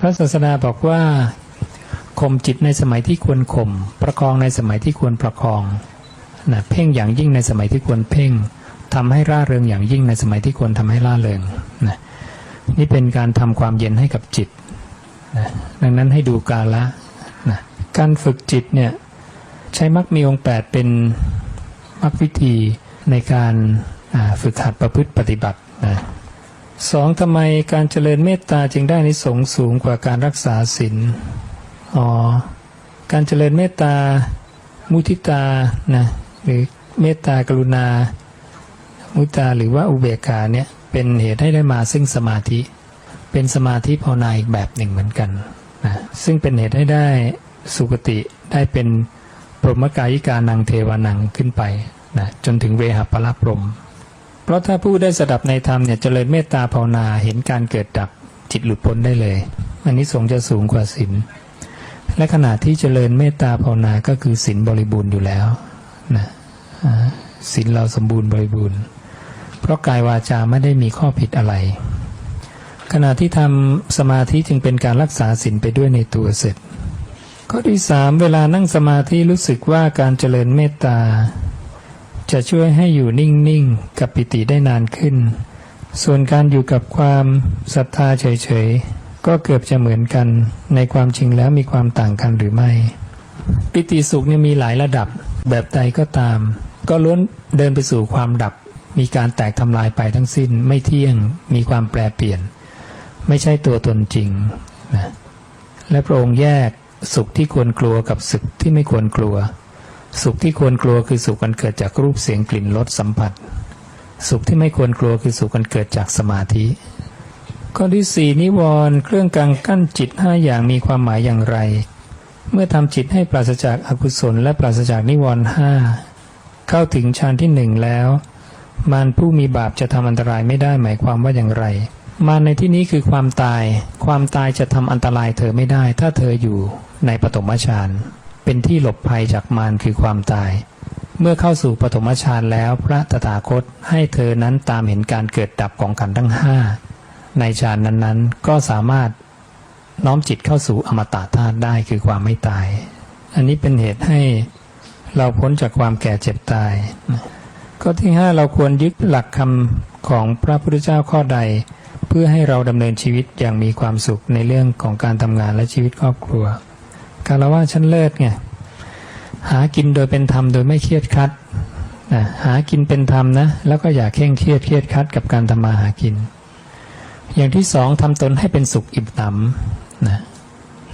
พระศาสดาบอกว่าข่มจิตในสมัยที่ควรข่มประคองในสมัยที่ควรประคองนะเพ่งอย่างยิ่งในสมัยที่ควรเพ่งทำให้ร่าเริงอย่างยิ่งในสมัยที่ควรทำให้ร่าเริงนะนี่เป็นการทำความเย็นให้กับจิตนะดังนั้นให้ดูกาละนะการฝึกจิตเนี่ยใช้มรรคมีองค์แปดเป็นมรรควิธีในการฝึกหัดประพฤติปฏิบัตินะ สองทำไมการเจริญเมตตาจึงได้นิสงส์สูงกว่าการรักษาศีลอ๋อการเจริญเมตตามุทิตานะหรือเมตตากรุณา มุตตาหรือว่าอุเบกขาเนี่ยเป็นเหตุให้ได้มาซึ่งสมาธิ เป็นสมาธิภาวนาอีกแบบหนึ่งเหมือนกันนะซึ่งเป็นเหตุให้ได้สุคติได้เป็นปรหมกายิกานังเทวานังขึ้นไปนะจนถึงเวหาปลพรหม เพราะถ้าผู้ได้สดับในธรรมเนี่ยเจริญเมตตาภาวนาเห็นการเกิดดับจิตหลุดพ้นได้เลย อันนี้สงจะสูงกว่าศีลและขณะที่เจริญเมตตาภาวนาก็คือศีลบริบูรณ์อยู่แล้วนะศีลเราสมบูรณ์บริบูรณ์ เพราะกายวาจาไม่ได้มีข้อผิดอะไร ขณะที่ทำสมาธิจึงเป็นการรักษาศีลไปด้วยในตัวเสร็จข้อที่สามเวลานั่งสมาธิรู้สึกว่าการเจริญเมตตา จะช่วยให้อยู่นิ่งๆ กับปิติได้นานขึ้น ส่วนการอยู่กับความศรัทธาเฉยๆ ก็เกือบจะเหมือนกัน ในความจริงแล้วมีความต่างกันหรือไม่ ปิติสุขเนี่ยมีหลายระดับแบบใดก็ตาม ก็ล้วนเดินไปสู่ความดับ มีการแตกทำลายไปทั้งสิ้น ไม่เที่ยง มีความแปรเปลี่ยน ไม่ใช่ตัวตนจริงนะและพระองค์แยกสุขที่ควรกลัวกับสุขที่ไม่ควรกลัว สุขที่ควรกลัวคือสุขกันเกิดจากรูปเสียงกลิ่นรสสัมผัส สุขที่ไม่ควรกลัวคือสุขกันเกิดจากสมาธิ ข้อที่สี่นิวรณ์เครื่องกังกั้นจิตห้าอย่างมีความหมายอย่างไร เมื่อทำจิตให้ปราศจากอกุศลและปราศจากนิวรณ์ห้าเข้าถึงฌานที่หนึ่งแล้วมารผู้มีบาปจะทำอันตรายไม่ได้หมายความว่าอย่างไร มารในที่นี้คือความตาย ความตายจะทำอันตรายเธอไม่ได้ ถ้าเธออยู่ในปฐมฌาน เป็นที่หลบภัยจากมารคือความตาย เมื่อเข้าสู่ปฐมฌานแล้วพระตถาคตให้เธอนั้นตามเห็นการเกิดดับของขันธ์ทั้งห้าในฌานนั้นๆ ก็สามารถน้อมจิตเข้าสู่อมตะธาตุได้คือความไม่ตาย อันนี้เป็นเหตุให้เราพ้นจากความแก่เจ็บตายข้อที่ห้าเราควรยึดหลักคำของพระพุทธเจ้าข้อใด เพื่อให้เราดำเนินชีวิตอย่างมีความสุขในเรื่องของการทำงานและชีวิตครอบครัว คารวะชั้นเลิศไงหากินโดยเป็นธรรมโดยไม่เครียดคัดนะหากินเป็นธรรมนะแล้วก็อย่าเคร่งเครียดเครียดคัดกับการทำมาหากิน อย่างที่สองทำตนให้เป็นสุขอิ่มหนำนะ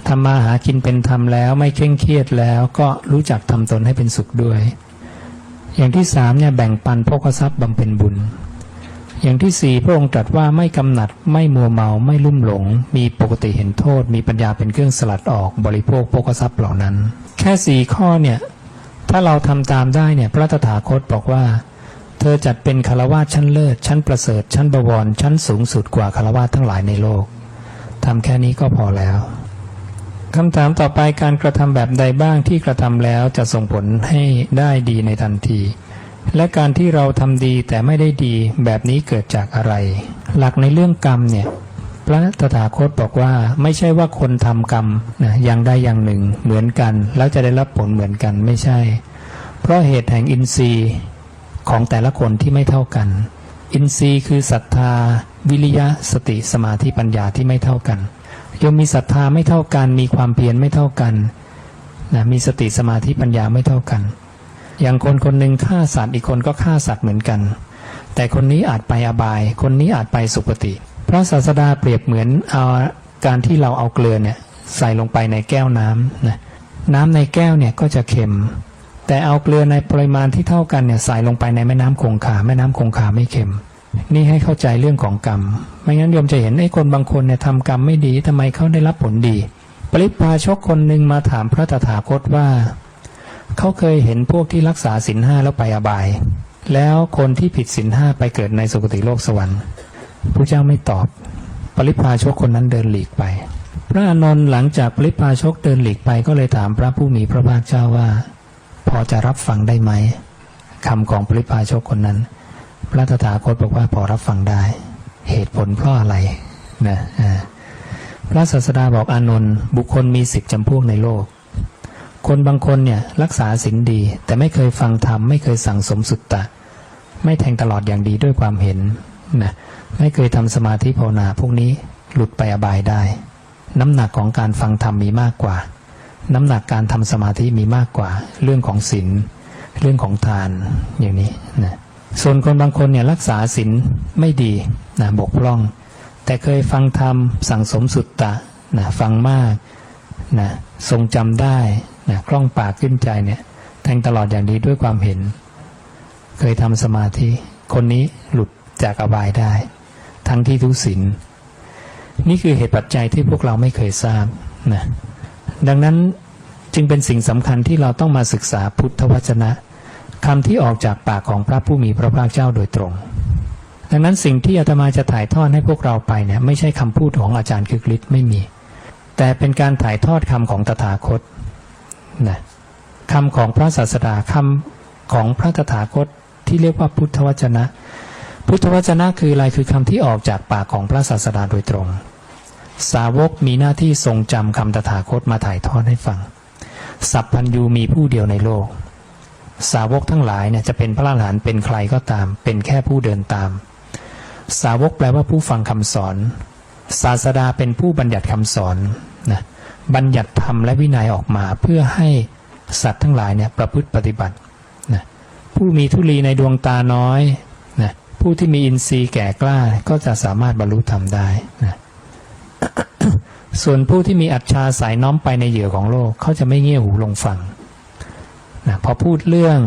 ทำมาหากินเป็นธรรมแล้วไม่เคร่งเครียดแล้วก็รู้จักทำตนให้เป็นสุขด้วย อย่างที่สามเนี่ยแบ่งปันพกทรัพย์บำเพ็ญบุญ อย่างที่สี่พระองค์ตรัสว่าไม่กำหนัดไม่มัวเมาไม่ลุ่มหลง มีปกติเห็นโทษ มีปัญญาเป็นเครื่องสลัดออกบริโภคโภคทรัพย์เหล่านั้น แค่สี่ข้อเนี่ยถ้าเราทำตามได้เนี่ยพระตถาคตบอกว่า เธอจัดเป็นคารวะชั้นเลิศชั้นประเสริฐ ชั้นบวรชั้นสูงสุดกว่าคารวะทั้งหลายในโลกทำแค่นี้ก็พอแล้วคำถามต่อไปการกระทำแบบใดบ้างที่กระทำแล้วจะส่งผลให้ได้ดีในทันที และการที่เราทำดีแต่ไม่ได้ดีแบบนี้เกิดจากอะไร หลักในเรื่องกรรมเนี่ยพระตถาคตบอกว่าไม่ใช่ว่าคนทำกรรมนะอย่างใดอย่างหนึ่งเหมือนกัน แล้วจะได้รับผลเหมือนกันไม่ใช่ เพราะเหตุแห่งอินทรีย์ของแต่ละคนที่ไม่เท่ากัน อินทรีย์คือศรัทธา วิริยะสติสมาธิปัญญาที่ไม่เท่ากันโยมมีศรัทธาไม่เท่ากัน มีความเพียรไม่เท่ากันนะมีสติสมาธิปัญญาไม่เท่ากัน อย่างคนคนหนึ่งฆ่าสัตว์อีกคนก็ฆ่าสัตว์เหมือนกัน แต่คนนี้อาจไปอบาย คนนี้อาจไปสุคติพระศาสดาเปรียบเหมือนเอาการที่เราเอาเกลือเนี่ยใส่ลงไปในแก้วน้ำนะน้ำในแก้วเนี่ยก็จะเค็ม แต่เอาเกลือในปริมาณที่เท่ากันเนี่ยใส่ลงไปในแม่น้ำคงคาแม่น้ำคงคาไม่เค็ม นี่ให้เข้าใจเรื่องของกรรม ไม่งั้นโยมจะเห็นไอ้คนบางคนเนี่ยทำกรรมไม่ดีทำไมเขาได้รับผลดี ปริพาชกคนหนึ่งมาถามพระตถาคตว่า เขาเคยเห็นพวกที่รักษาศีลห้าแล้วไปอบาย แล้วคนที่ผิดศีลห้าไปเกิดในสุคติโลกสวรรค์พระเจ้าไม่ตอบ ปริพาชกคนนั้นเดินหลีกไป พระอานนท์หลังจากปริพาชกเดินหลีกไปก็เลยถามพระผู้มีพระภาคเจ้าว่า พอจะรับฟังได้ไหมคำของปริพาชกคนนั้น พระตถาคตบอกว่าพอรับฟังได้ เหตุผลเพราะอะไรนะพระศาสดาบอกอานนท์บุคคลมีสิบจำพวกในโลก คนบางคนเนี่ยรักษาศีลดี แต่ไม่เคยฟังธรรมไม่เคยสั่งสมสุตตะ ไม่แทงตลอดอย่างดีด้วยความเห็นนะไม่เคยทำสมาธิภาวนาพวกนี้หลุดไปอบายได้ น้ำหนักของการฟังธรรมมีมากกว่า น้ำหนักการทำสมาธิมีมากกว่า เรื่องของศีลเรื่องของทานอย่างนี้นะส่วนคนบางคนเนี่ยรักษาศีลไม่ดีนะบกพร่อง แต่เคยฟังธรรมสั่งสมสุตตะนะฟังมากนะทรงจำได้ นะคล่องปากขึ้นใจเนี่ยแทงตลอดอย่างดีด้วยความเห็น เคยทำสมาธิ คนนี้หลุดจากอบายได้ ทั้งที่ทุศีลนี่คือเหตุปัจจัยที่พวกเราไม่เคยทราบนะดังนั้นจึงเป็นสิ่งสำคัญที่เราต้องมาศึกษาพุทธวจนะคำที่ออกจากปากของพระผู้มีพระภาคเจ้าโดยตรง ดังนั้นสิ่งที่อาตมาจะถ่ายทอดให้พวกเราไปเนี่ยไม่ใช่คำพูดของอาจารย์คึกฤทธิ์ไม่มี แต่เป็นการถ่ายทอดคำของตถาคต นะคำของพระศาสดาคำของพระตถาคตที่เรียกว่าพุทธวจนะ พุทธวจนะคืออะไรคือคำที่ออกจากปากของพระศาสดาโดยตรง สาวกมีหน้าที่ทรงจำคำตถาคตมาถ่ายทอดให้ฟัง สัพพัญยูมีผู้เดียวในโลก สาวกทั้งหลายเนี่ยจะเป็นพระอรหันต์เป็นใครก็ตาม เป็นแค่ผู้เดินตาม สาวกแปลว่าผู้ฟังคำสอน ศาสดาเป็นผู้บัญญัติคำสอน บัญญัติธรรมและวินัยออกมาเพื่อให้สัตว์ทั้งหลายเนี่ยประพฤติปฏิบัตินะผู้มีทุลีในดวงตาน้อยนะผู้ที่มีอินทรีย์แก่กล้าก็จะสามารถบรรลุธรรมได้นะส่วนผู้ที่มีอัจฉาสายน้อมไปในเหยื่อของโลกเขาจะไม่เงี่ยหูลงฟังนะพอพูดเรื่อง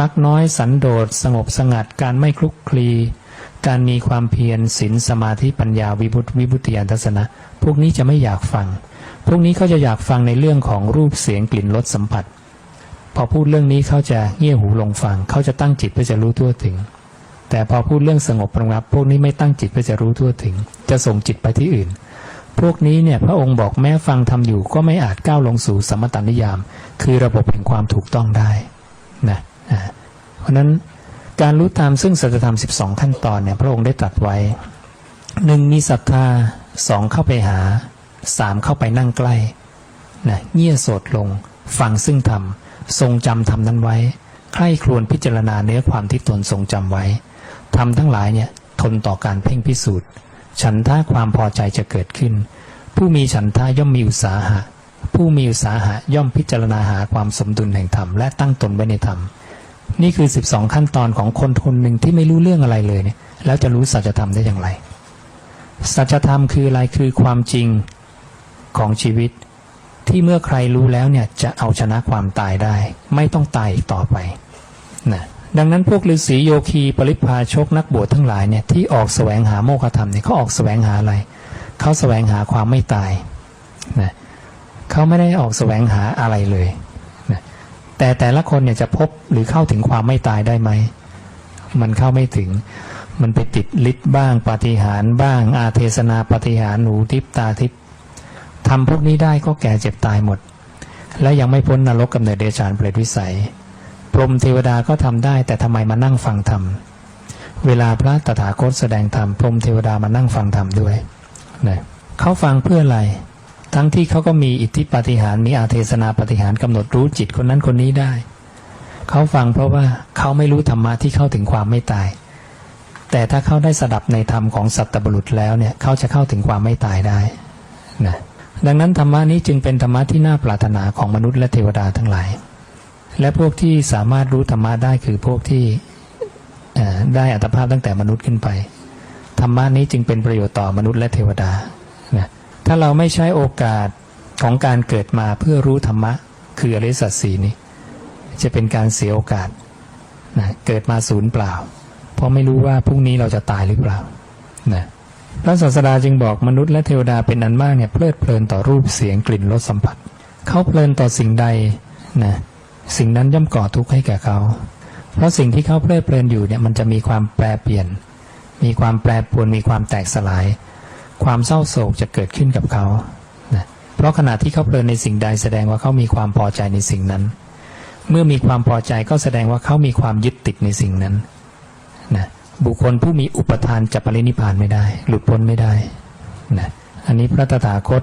มักน้อยสันโดษสงบสงัดการไม่คลุกคลี การมีความเพียรศีลสมาธิปัญญาวิบุตวิบุติยานทัศนะ พวกนี้จะไม่อยากฟัง พวกนี้เขาจะอยากฟังในเรื่องของรูปเสียงกลิ่นรสสัมผัส พอพูดเรื่องนี้เขาจะเงี่ยหูลงฟังเขาจะตั้งจิตเพื่อจะรู้ทั่วถึง แต่พอพูดเรื่องสงบระงับ พวกนี้ไม่ตั้งจิตเพื่อจะรู้ทั่วถึง จะส่งจิตไปที่อื่น พวกนี้เนี่ยพระองค์บอกแม้ฟังทำอยู่ก็ไม่อาจก้าวลงสู่สมตานิยาม คือระบบแห่งความถูกต้องได้นะเพราะฉะนั้นการรู้ตามซึ่งสัจธรรม 12 ขั้นตอนเนี่ยพระองค์ได้ตรัสไว้หนึ่งมีศรัทธาสองเข้าไปหา สามเข้าไปนั่งใกล้นะเงี่ยโสดลง ฟังซึ่งธรรมทรงจำธรรมนั้นไว้ ใคร่ครวญพิจารณาเนื้อความที่ตนทรงจำไว้ทำทั้งหลายเนี่ยทนต่อการเพ่งพิสูจน์ ฉันท่าความพอใจจะเกิดขึ้น ผู้มีฉันท่าย่อมมีอุตสาหะ ผู้มีอุตสาหะย่อมพิจารณาหาความสมดุลแห่งธรรมและตั้งตนไว้ในธรรมนี่คือ 12 ขั้นตอนของคนคนหนึ่งที่ไม่รู้เรื่องอะไรเลยเนี่ยแล้วจะรู้สัจธรรมได้อย่างไร สัจธรรมคืออะไรคือความจริง ของชีวิต ที่เมื่อใครรู้แล้วเนี่ยจะเอาชนะความตายได้ ไม่ต้องตายอีกต่อไปนะดังนั้นพวกฤาษีโยคีปริพาชกนักบวชทั้งหลายเนี่ยที่ออกแสวงหาโมฆะธรรมเนี่ยเขาออกแสวงหาอะไร เขาแสวงหาความไม่ตายนะเขาไม่ได้ออกแสวงหาอะไรเลยนะแต่แต่ละคนเนี่ยจะพบหรือเข้าถึงความไม่ตายได้ไหม มันเข้าไม่ถึง มันไปติดฤทธิ์บ้างปฏิหารบ้าง อาเทศนาปฏิหารหูทิพตาทิพ ทำพวกนี้ได้ก็แก่เจ็บตายหมด และยังไม่พ้นนรกกำเนิดเดชานเปรตวิสัย พรมเทวดาก็ทำได้ แต่ทำไมมานั่งฟังธรรม เวลาพระตถาคตแสดงธรรมพรมเทวดามานั่งฟังธรรมด้วยนะเขาฟังเพื่ออะไร ทั้งที่เขาก็มีอิทธิปาฏิหาริย์มีอาเทศนาปาฏิหาริ์กำหนดรู้จิตคนนั้นคนนี้ได้ เขาฟังเพราะว่าเขาไม่รู้ธรรมะที่เข้าถึงความไม่ตาย แต่ถ้าเขาได้สดับในธรรมของสัตตบุรุษแล้วเนี่ยเขาจะเข้าถึงความไม่ตายได้นะ ดังนั้นธรรมะนี้จึงเป็นธรรมะที่น่าปรารถนาของมนุษย์และเทวดาทั้งหลาย และพวกที่สามารถรู้ธรรมะได้คือพวกที่ได้อัตภาพตั้งแต่มนุษย์ขึ้นไป ธรรมะนี้จึงเป็นประโยชน์ต่อมนุษย์และเทวดานะถ้าเราไม่ใช้โอกาสของการเกิดมาเพื่อรู้ธรรมะ คืออริสัจสีนี้ จะเป็นการเสียโอกาสนะเกิดมาศูนย์เปล่า เพราะไม่รู้ว่าพรุ่งนี้เราจะตายหรือเปล่านะ พระศาสดาจึงบอกมนุษย์และเทวดาเป็นอันมากเนี่ยเพลิดเพลินต่อรูปเสียงกลิ่นรสสัมผัส เขาเพลินต่อสิ่งใดนะสิ่งนั้นย่อมก่อทุกข์ให้แก่เขา เพราะสิ่งที่เขาเพลิดเพลินอยู่เนี่ยมันจะมีความแปรเปลี่ยน มีความแปรปรวนมีความแตกสลาย ความเศร้าโศกจะเกิดขึ้นกับเขานะเพราะขณะที่เขาเพลินในสิ่งใดแสดงว่าเขามีความพอใจในสิ่งนั้น เมื่อมีความพอใจก็แสดงว่าเขามีความยึดติดในสิ่งนั้นนะ บุคคลผู้มีอุปทานจะปรินิพพานไม่ได้ หลุดพ้นไม่ได้นะอันนี้พระตถาคต